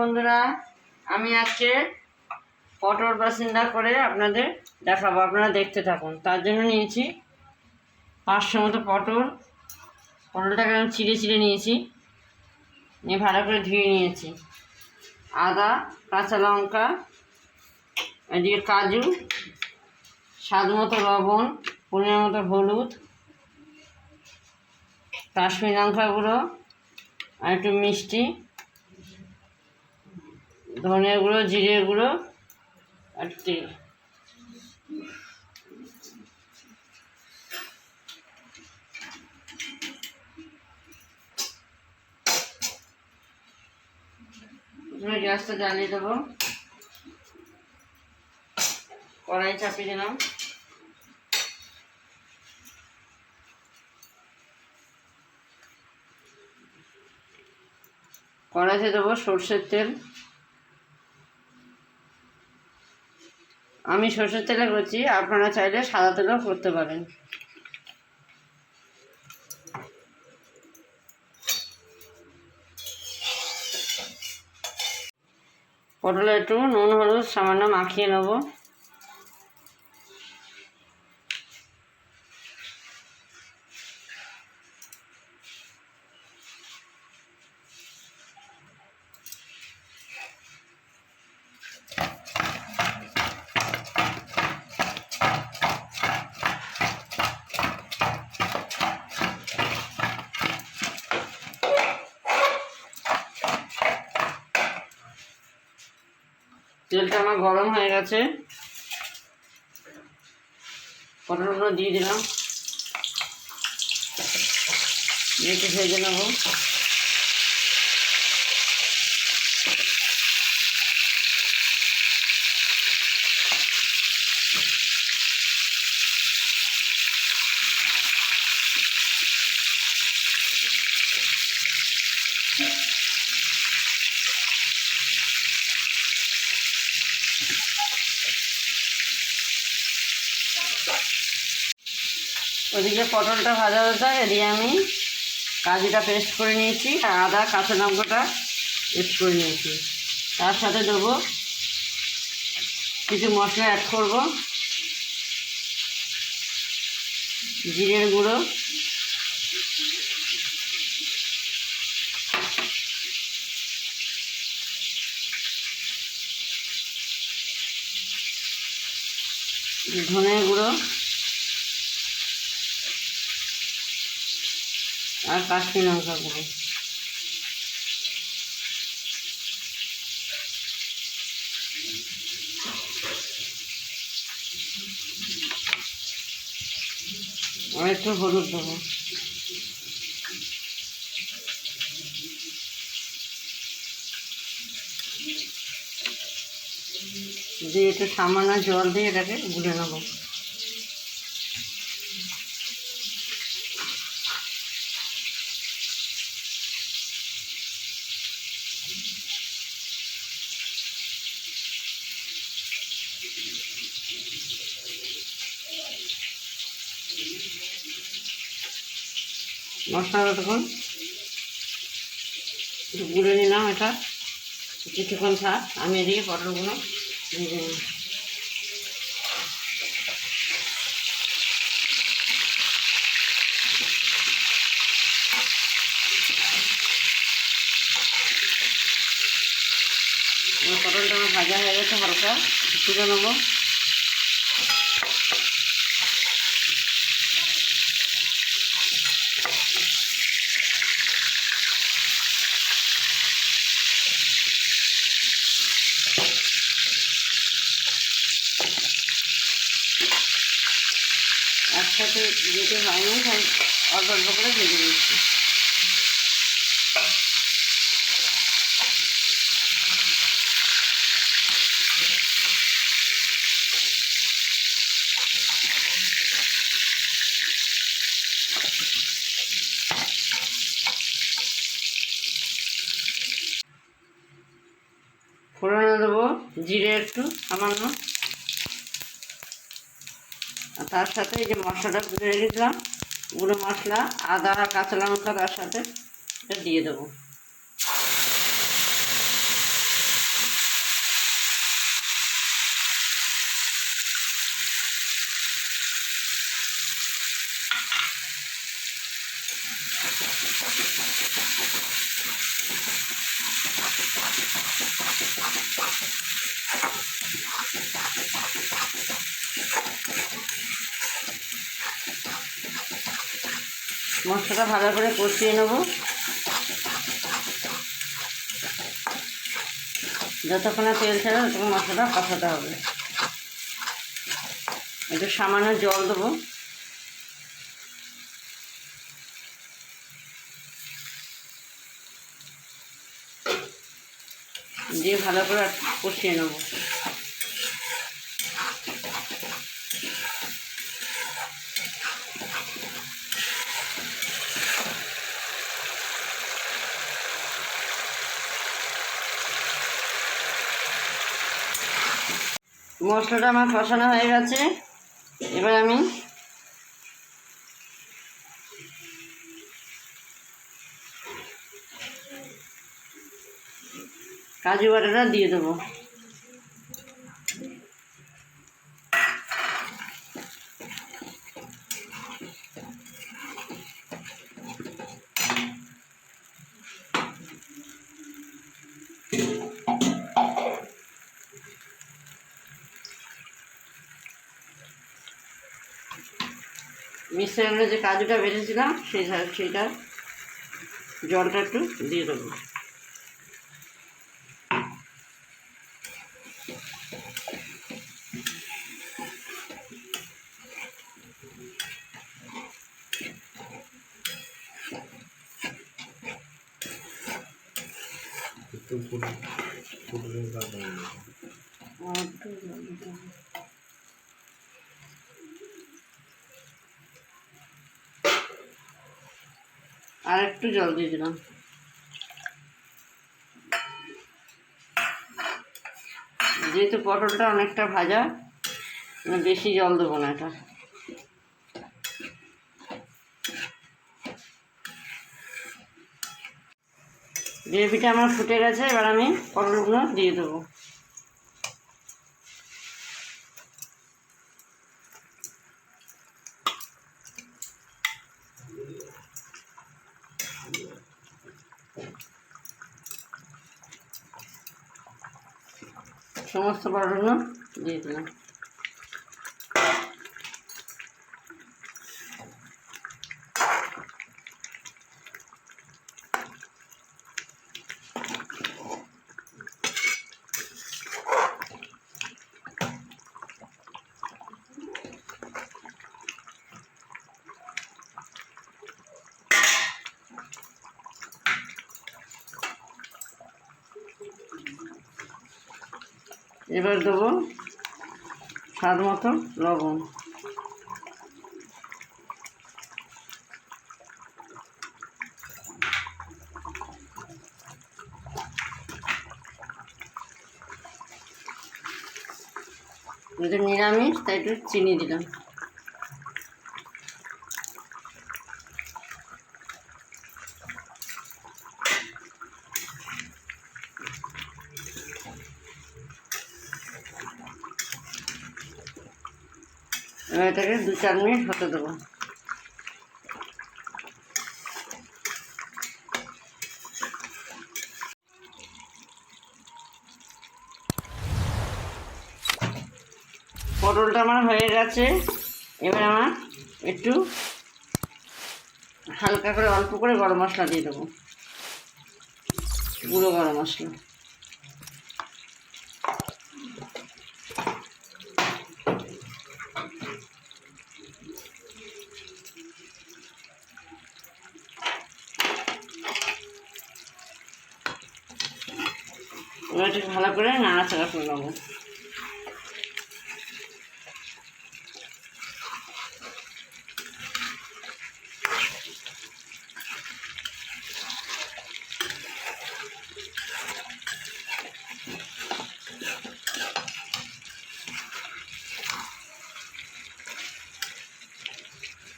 বন্ধুরা, আমি আজকে পটল বাসিন্দা করে আপনাদের দেখাবো। আপনারা দেখতে থাকুন। তার জন্য নিয়েছি পাঁচশো মতো পটল। পটলটাকে আমি চিড়ে চিড়ে নিয়েছি। নিয়ে ভালো করে ধুয়ে নিয়েছি। আদা, কাঁচা লঙ্কা, এদিকে কাজু, স্বাদ মতো লবণ, পরিমাণ মতো হলুদ, কাশ্মীর লঙ্কা গুঁড়ো আর একটু মিষ্টি। ধনে গুঁড়ো জিরে গুঁড়ো আর তেল। গ্যাসটা জ্বালিয়ে দেবো। কড়াই চাপিয়ে দিলাম। কড়াইতে দেবো সর্ষের তেল। আমি সর্ষের তেলে করছি আপনারা চাইলে সাদা তেলেও করতে পারেন। পটলে একটু নুন, হলুদ সামান্য মাখিয়ে নেব। তেলটা আমার গরম হয়ে গেছে। পটলগুলো দিয়ে দিলাম। দিয়ে ভেজে নেব। ওদিকে পটলটা ভাজা হতে এদিকে আমি কাজুটা পেস্ট করে নিয়েছি, আর আদা, কাঁচা লঙ্কাটা পেস্ট করে নিয়েছি। তার সাথে দেবো কিছু মশলা অ্যাড করব, জিরের গুঁড়ো। ধনে গুঁড়ো। আর কাশ্মীর লঙ্কা গুঁড়ো। আর একটু হলুদ দেবো। দিয়ে একটু সামান্য জল দিয়ে এটাকে গুলে নেব। মশলাটা তখন একটু গুঁড়ে নিলাম এটা, কিছুক্ষণ থাক, আমি এদিকে পটলগুলো পটলটা আমার ভাজা হয়ে গেছে হালকা তুলে নেব। একসাথে যেতে হয়নি তাই অল্প অল্প করে ভেজে দিচ্ছি ফোড়নে দেবো জিরে একটু সামান্য। তার সাথে এই যে মশলাটা গুঁড়ে রেখেছিলাম, গুঁড়ো মশলা, আদা কাঁচা লঙ্কা তার সাথে এটা দিয়ে দেবো Thank you. মশলাটা ভালো করে কষিয়ে নেব। যতক্ষণ না তেল ছেড়ে ততক্ষণ মশলাটা কষাতে হবে। একটু সামান্য জল দেবো। দিয়ে ভালো করে কষিয়ে নেব। মশলাটা আমার কষানো হয়ে গেছে। এবার আমি কাজু বাটাটা দিয়ে দেবো। মিশ্রণে যে কাজুটা বেঁচেছিলাম সেই সেইটা জলটা একটু দিয়ে দেবো। একটু ফুট ফুটে আর একটু জল দিয়ে দিলাম। যেহেতু পটলটা অনেকটা ভাজা বেশি জল দেবো না এটা। গ্রেভিটা আমার ফুটে গেছে, এবার আমি পটলগুলো দিয়ে দেবো। সমস্ত পটলগুলো দিয়ে দিলাম এবার দেবো স্বাদ মতো লবণ। এটা নিরামিষ তাই একটু চিনি দিলাম। এটাকে দু চার মিনিট হতে দেবো। পটলটা আমার হয়ে গেছে। এবার আমার একটু হালকা করে অল্প করে গরম মশলা দিয়ে দেবো। গুঁড়ো গরম মশলা। এবার একটু ভালো করে নাড়াচাড়া করে নেব।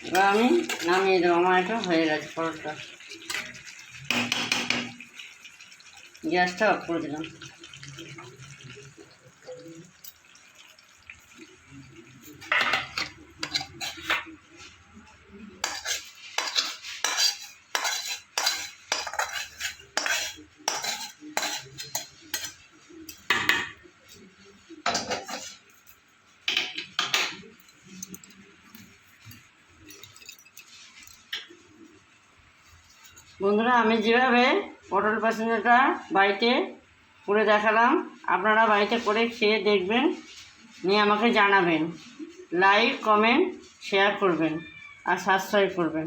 এবার আমি নামিয়ে দেবো, আমার এটা হয়ে গেছে পরোটা। গ্যাসটা অফ করে দিলাম। বন্ধুরা, আমি যেভাবে পটল প্যাসেঞ্জারটা বাড়িতে করে দেখালাম, আপনারা বাড়িতে করে খেয়ে দেখবেন, নিয়ে আমাকে জানাবেন। লাইক, কমেন্ট, শেয়ার করবেন আর সাবস্ক্রাইব করবেন।